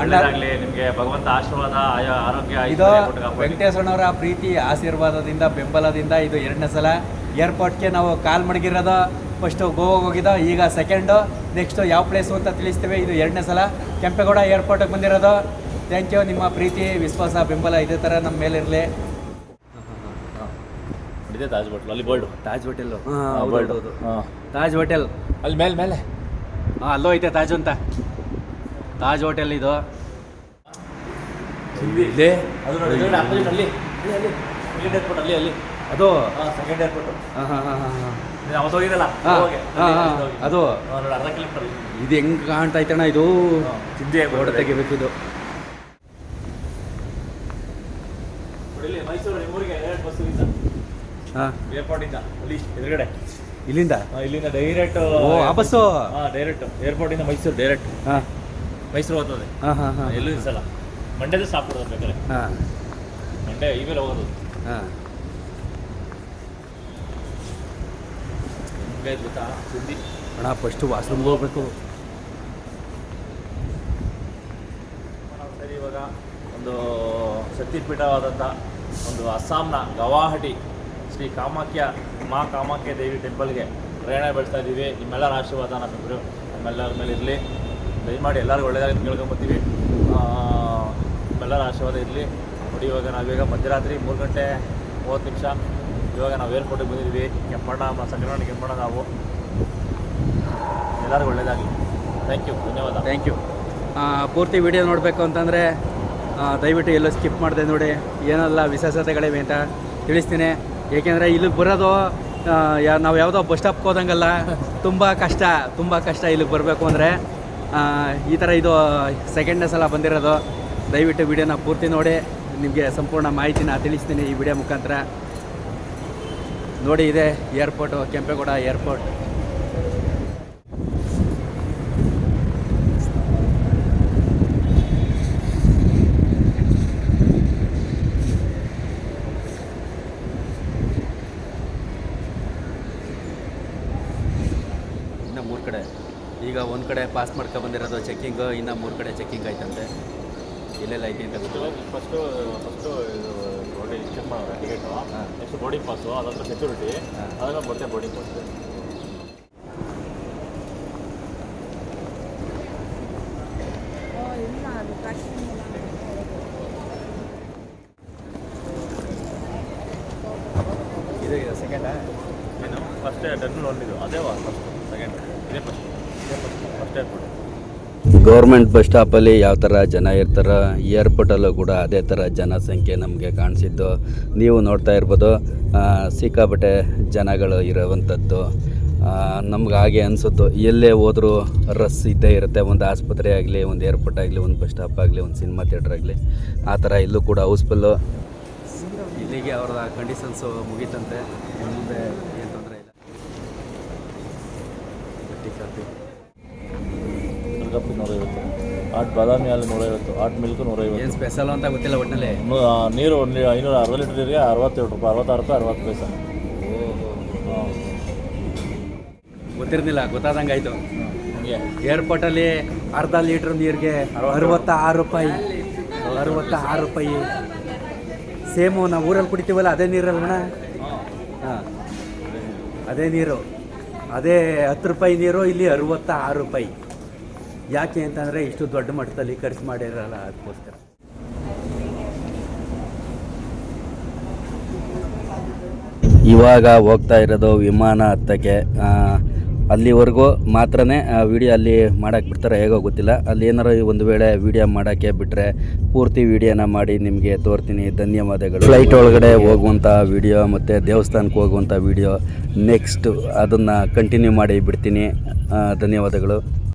ಒಳ್ಳೆದಾಗ್ಲಿ. ನಿಮಗೆ ಭಗವಂತ ಆಶೀರ್ವಾದ ಆಯ ಆರೋಗ್ಯ ಇದು ವೆಂಕಟೇಶ್ವರನವರ ಪ್ರೀತಿ ಆಶೀರ್ವಾದದಿಂದ ಬೆಂಬಲದಿಂದ ಇದು ಎರಡನೇ ಸಲ. ಏರ್ಪೋರ್ಟ್ಗೆ ನಾವು ಕಾಲ್ ಮಡಗಿರೋದು ಫಸ್ಟು ಗೋವಾಗ ಹೋಗಿದ್ದೋ ಈಗ ಸೆಕೆಂಡು ನೆಕ್ಸ್ಟು ಯಾವ ಪ್ಲೇಸು ಅಂತ ತಿಳಿಸ್ತೇವೆ ಇದು ಎರಡನೇ ಸಲ. ಕೆಂಪೇಗೌಡ ಏರ್ಪೋರ್ಟಿಗೆ ಬಂದಿರೋದು. ಥ್ಯಾಂಕ್ ಯು ನಿಮ್ಮ ಪ್ರೀತಿ ವಿಶ್ವಾಸ ಬೆಂಬಲ ಇದೇ ಥರ ನಮ್ಮ ಮೇಲಿರಲಿ ಇದೆ ತಾಜ್ ಹೋಟೆಲ್ ಅಲ್ಲಿ ಬೋಲ್ಡು ತಾಜ್ ಹೋಟೆಲ್. ಹೌದು ತಾಜ್ ಹೋಟೆಲ್. ಅಲ್ಲಿ ಮೇಲೆ ಮೇಲೆ. ಹಾಂ ಅಲ್ಲೋ ಐತೆ ತಾಜ್ ಅಂತ. ತಾಜ್ ಹೋಟೆಲ್ ಇದು. ಇಲ್ಲಿ. ಅದು ನೋಡಿ ಎದುರುಗಡೆ ಅಲ್ಲಿ. ಅಲ್ಲಿ ಅಲ್ಲಿ. ಸೆಕೆಂಡ್ ಏರ್ಪೋರ್ಟ್ ಅಲ್ಲಿ ಅಲ್ಲಿ. ಅದು? ಸೆಕೆಂಡ್ ಏರ್ಪೋರ್ಟ್ ಹಾಂ ಹಾಂ ಹಾಂ ಹಾಂ ಹಾಂ. ಅವತ್ತು. ಅದು. ಅರ್ಧ ಕಿಲೋಮೀಟರ್ ಇದು ಹೆಂಗ್ ಕಾಣ್ತಾ ಐತಣ್ಣ ಇದು? ಸಿದ್ಧಿ ಫೋಟೋ ತೆಗಿಬೇಕು ಇದು ಇಲ್ಲಿ ಮೈಸೂರು ನಿಮ್ಮೂರಿಗೆ ಡೈರೆಕ್ಟ್ ಬಸ್ ಇಂದ ಹಾಂ. ಎದುರುಗಡೆ. ಇಲ್ಲಿಂದ? ಇಲ್ಲಿಂದ ಡೈರೆಕ್ಟ್ ಓ ಬಸ್ಸು ಹಾಂ ಡೈರೆಕ್ಟ್ ಏರ್ಪೋರ್ಟ್ ಇಂದ ಮೈಸೂರು ಡೈರೆಕ್ಟ್ ಹಾಂ. ಮೈಸೂರು ಹೋಗ್ತದೆ. ಹಾಂ ಹಾಂ ಹಾಂ. ಎಲ್ಲೂ ನಿಲ್ಸಲ್ಲ ಮಂಡ್ಯದ ಸ್ಟಾಪ್ ಕೊಡೋದು ಬೇಕಾದ್ರೆ ಹಾಂ. ಮಂಡ್ಯ ಮೇಲೆ ಹೋಗೋದು. ಹಾಂ. ಗೊತ್ತಾ? ಸುದ್ದಿ? ಅಣ್ಣ ಫಸ್ಟು ವಾಶ್ರೂಮ್ಗೆ ಹೋಗ್ಬೇಕು. ಸರಿ ಇವಾಗ ಒಂದು ಶಕ್ತಿಪೀಠವಾದಂಥ ಒಂದು ಅಸ್ಸಾಂನ ಗವಾಹಟಿ ಶ್ರೀ ಕಾಮಾಖ್ಯ, ಮಾ ಕಾಮಾಖ್ಯ ದೇವಿ ಟೆಂಪಲ್ಗೆ ಪ್ರಯಾಣ ಬೆಳೆಸ್ತಾ ಇದ್ದೀವಿ. ನಿಮ್ಮೆಲ್ಲರ ಆಶೀರ್ವಾದ ನಮ್ಮಿಬ್ಬರು ನಮ್ಮೆಲ್ಲರ ಮೇಲೆ ಇರಲಿ. ದಯಮಾಡಿ ಎಲ್ಲರಿಗೂ ಒಳ್ಳೆಯದಾಗಿ ಕೇಳ್ಕೊಂಬತ್ತೀವಿ. ನಿಮ್ಮೆಲ್ಲರ ಆಶೀರ್ವಾದ ಇರಲಿ. ನೋಡಿ, ಇವಾಗ ನಾವೀಗ ಮಧ್ಯರಾತ್ರಿ ಮೂರು ಗಂಟೆ ಮೂವತ್ತು ನಿಮಿಷ. ಇವಾಗ ನಾವು ಏರ್ಪೋರ್ಟಿಗೆ ಬಂದಿದ್ದೀವಿ. ಕೆಂಪಣ್ಣ, ನಮ್ಮ ಸಂಕ್ರಮಣ ಕೆಂಪಣ್ಣ ನಾವು. ಎಲ್ಲರಿಗೂ ಒಳ್ಳೆಯದಾಗಲಿ ಥ್ಯಾಂಕ್ ಯು ಧನ್ಯವಾದ. ಥ್ಯಾಂಕ್ ಯು ಪೂರ್ತಿ ವಿಡಿಯೋ ನೋಡಬೇಕು ಅಂತಂದರೆ ದಯವಿಟ್ಟು ಎಲ್ಲೋ ಸ್ಕಿಪ್ ಮಾಡಿದೆ ನೋಡಿ, ಏನೆಲ್ಲ ವಿಶೇಷತೆಗಳಿವೆ ಅಂತ ತಿಳಿಸ್ತೀನಿ. ಏಕೆಂದರೆ ಇಲ್ಲಿಗೆ ಬರೋದು ಯಾ, ನಾವು ಯಾವುದೋ ಬಸ್ ಸ್ಟಾಪ್ಗೆ ಹೋದಂಗಲ್ಲ, ತುಂಬ ಕಷ್ಟ ತುಂಬ ಕಷ್ಟ ಇಲ್ಲಿಗೆ ಬರಬೇಕು ಅಂದರೆ ಈ ಥರ ಇದು ಸೆಕೆಂಡ್ನೇ ಸಲ ಬಂದಿರೋದು. ದಯವಿಟ್ಟು ವಿಡಿಯೋನ ಪೂರ್ತಿ ನೋಡಿ, ನಿಮಗೆ ಸಂಪೂರ್ಣ ಮಾಹಿತಿನ ತಿಳಿಸ್ತೀನಿ ಈ ವಿಡಿಯೋ ಮುಖಾಂತರ. ನೋಡಿ ಇದೆ ಏರ್ಪೋರ್ಟು ಕೆಂಪೇಗೌಡ ಏರ್ಪೋರ್ಟ್ ಇನ್ನು ಮೂರು ಕಡೆ ಈಗ ಒಂದು ಕಡೆ ಪಾಸ್ ಮಾಡ್ಕೊ ಬಂದಿರೋದು ಚೆಕ್ಕಿಂಗು ಇನ್ನು ಮೂರು ಕಡೆ ಚೆಕ್ಕಿಂಗ್ ಆಯ್ತಂತೆ. ಇಲ್ಲೆಲ್ಲ ಐತಿ ಅಂತ ಗೊತ್ತಿಲ್ಲ. ಫಸ್ಟು ಫಸ್ಟು ಇದು ಬೋರ್ಡಿಂಗ್ ಚೆಕ್ ಮಾಡೋಣ ಟಿಕೆಟು ನೆಕ್ಸ್ಟ್ ಬೋರ್ಡಿಂಗ್ ಪಾಸು ಅದಾದ್ಮೇಲೆ ಸೆಕ್ಯೂರಿಟಿ ಅದನ್ನು ಬರುತ್ತೆ ಬೋರ್ಡಿಂಗ್ ಪಾಸ್ ಇದು ಸೆಕೆಂಡಾ ಏನು ಫಸ್ಟ್ ಟರ್ಮಿನಲ್ ಒನ್ ಇದು ಅದೇ ಫಸ್ಟ್ ಸೆಕೆಂಡ್ ಇದೇ ಫಸ್ಟ್ ಇದೇ first first airport government bus ಸ್ಟಾಪಲ್ಲಿ ಯಾವ ಥರ ಜನ ಇರ್ತಾರೋ ಏರ್ಪೋರ್ಟಲ್ಲೂ ಕೂಡ ಅದೇ ಥರ ಜನಸಂಖ್ಯೆ ನಮಗೆ ಕಾಣಿಸಿದ್ದು. ನೀವು ನೋಡ್ತಾ ಇರ್ಬೋದು ಸಿಕ್ಕಾಪಟ್ಟೆ ಜನಗಳು ಇರೋವಂಥದ್ದು. ನಮ್ಗೆ ಹಾಗೆ ಅನಿಸುತ್ತು. ಎಲ್ಲೇ ಹೋದರೂ ರಸ್ ಇದ್ದೇ ಇರುತ್ತೆ. ಒಂದು ಆಸ್ಪತ್ರೆ ಆಗಲಿ, ಒಂದು ಏರ್ಪೋರ್ಟ್ ಆಗಲಿ, ಒಂದು ಬಸ್ ಸ್ಟಾಪ್ ಆಗಲಿ, ಒಂದು ಸಿನಿಮಾ ಥಿಯೇಟ್ರ್ ಆಗಲಿ, ಆ ಥರ ಇಲ್ಲೂ ಕೂಡ ಹೌಸ್ಫುಲ್ಲು. ಇಲ್ಲಿಗೆ ಅವ್ರದ್ದು ಕಂಡೀಷನ್ಸು ಮುಗೀತಂತೆ. ಮುಂದೆ ಏನು ತೊಂದರೆ ಇಲ್ಲ. ಕಪ್ಪು ನೂರೈವತ್ತು ಆಟ್ ಬಾದಾಮಿ ಹಾಲು ನೂರೈವತ್ತು ಆಟ್ ಮಿಲ್ಕ್ ಏನು ನೂರೈವತ್ತು ಸ್ಪೆಷಲ್ ಅಂತ ಗೊತ್ತಿಲ್ಲ ಒಟ್ಟಿನಲ್ಲಿ ನೂ- ಆ, ನೀರು ಒಂದು ಐನೂರ ಅರವತ್ತು ಇರಿಗೆ ಅರವತ್ತೇಳು ರೂಪಾಯಿ ಅರವತ್ತಾರು ರೂಪಾಯಿ ಅರವತ್ತು ಪೈಸೆ. ಗೊತ್ತಿರಲಿಲ್ಲ ಗೊತ್ತಿರ್ಲಿಲ್ಲ ಗೊತ್ತಾದಂಗೆ ಆಯಿತು. ಹಂಗೆ. ಏರ್ಪೋರ್ಟಲ್ಲಿ ಅರ್ಧ ಲೀಟ್ರ್ ನೀರಿಗೆ ಅರವತ್ತ. ಆರು ರೂಪಾಯಿ ಅರವತ್ತ ಆರು ರೂಪಾಯಿ. ಸೇಮು ನಾವು ಊರಲ್ಲಿ ಕುಡಿತೀವಲ್ಲ ಅದೇ ನೀರಲ್ವಣ ಹಾಂ ಅದೇ ನೀರು. ಅದೇ ಹತ್ತು ರೂಪಾಯಿ ನೀರು ಇಲ್ಲಿ ಅರವತ್ತ ಆರು ರೂಪಾಯಿ. ಯಾಕೆ ಅಂತಂದರೆ ಇಷ್ಟು ದೊಡ್ಡ ಮಟ್ಟದಲ್ಲಿ ಖರ್ಚು ಮಾಡಿರಲ್ಲ ಅದಕ್ಕೋಸ್ಕರ. ಇವಾಗ ಹೋಗ್ತಾ ಇರೋದು ವಿಮಾನ ಹತ್ತಕ್ಕೆ. ಅಲ್ಲಿವರೆಗೂ ಮಾತ್ರ ವಿಡಿಯೋ ಅಲ್ಲಿ ಮಾಡೋಕ್ಕೆ ಬಿಡ್ತಾರೆ, ಹೇಗೋ ಗೊತ್ತಿಲ್ಲ. ಅಲ್ಲಿ ಏನಾರು ಒಂದು ವೇಳೆ ವಿಡಿಯೋ ಮಾಡೋಕ್ಕೆ ಬಿಟ್ಟರೆ ಪೂರ್ತಿ ವಿಡಿಯೋನ ಮಾಡಿ ನಿಮಗೆ ತೋರ್ತೀನಿ. ಧನ್ಯವಾದಗಳು. ಫ್ಲೈಟ್ ಒಳಗಡೆ ಹೋಗುವಂಥ ವಿಡಿಯೋ ಮತ್ತು ದೇವಸ್ಥಾನಕ್ಕೆ ಹೋಗುವಂಥ ವಿಡಿಯೋ ನೆಕ್ಸ್ಟು ಅದನ್ನು ಕಂಟಿನ್ಯೂ ಮಾಡಿ ಬಿಡ್ತೀನಿ. ಧನ್ಯವಾದಗಳು.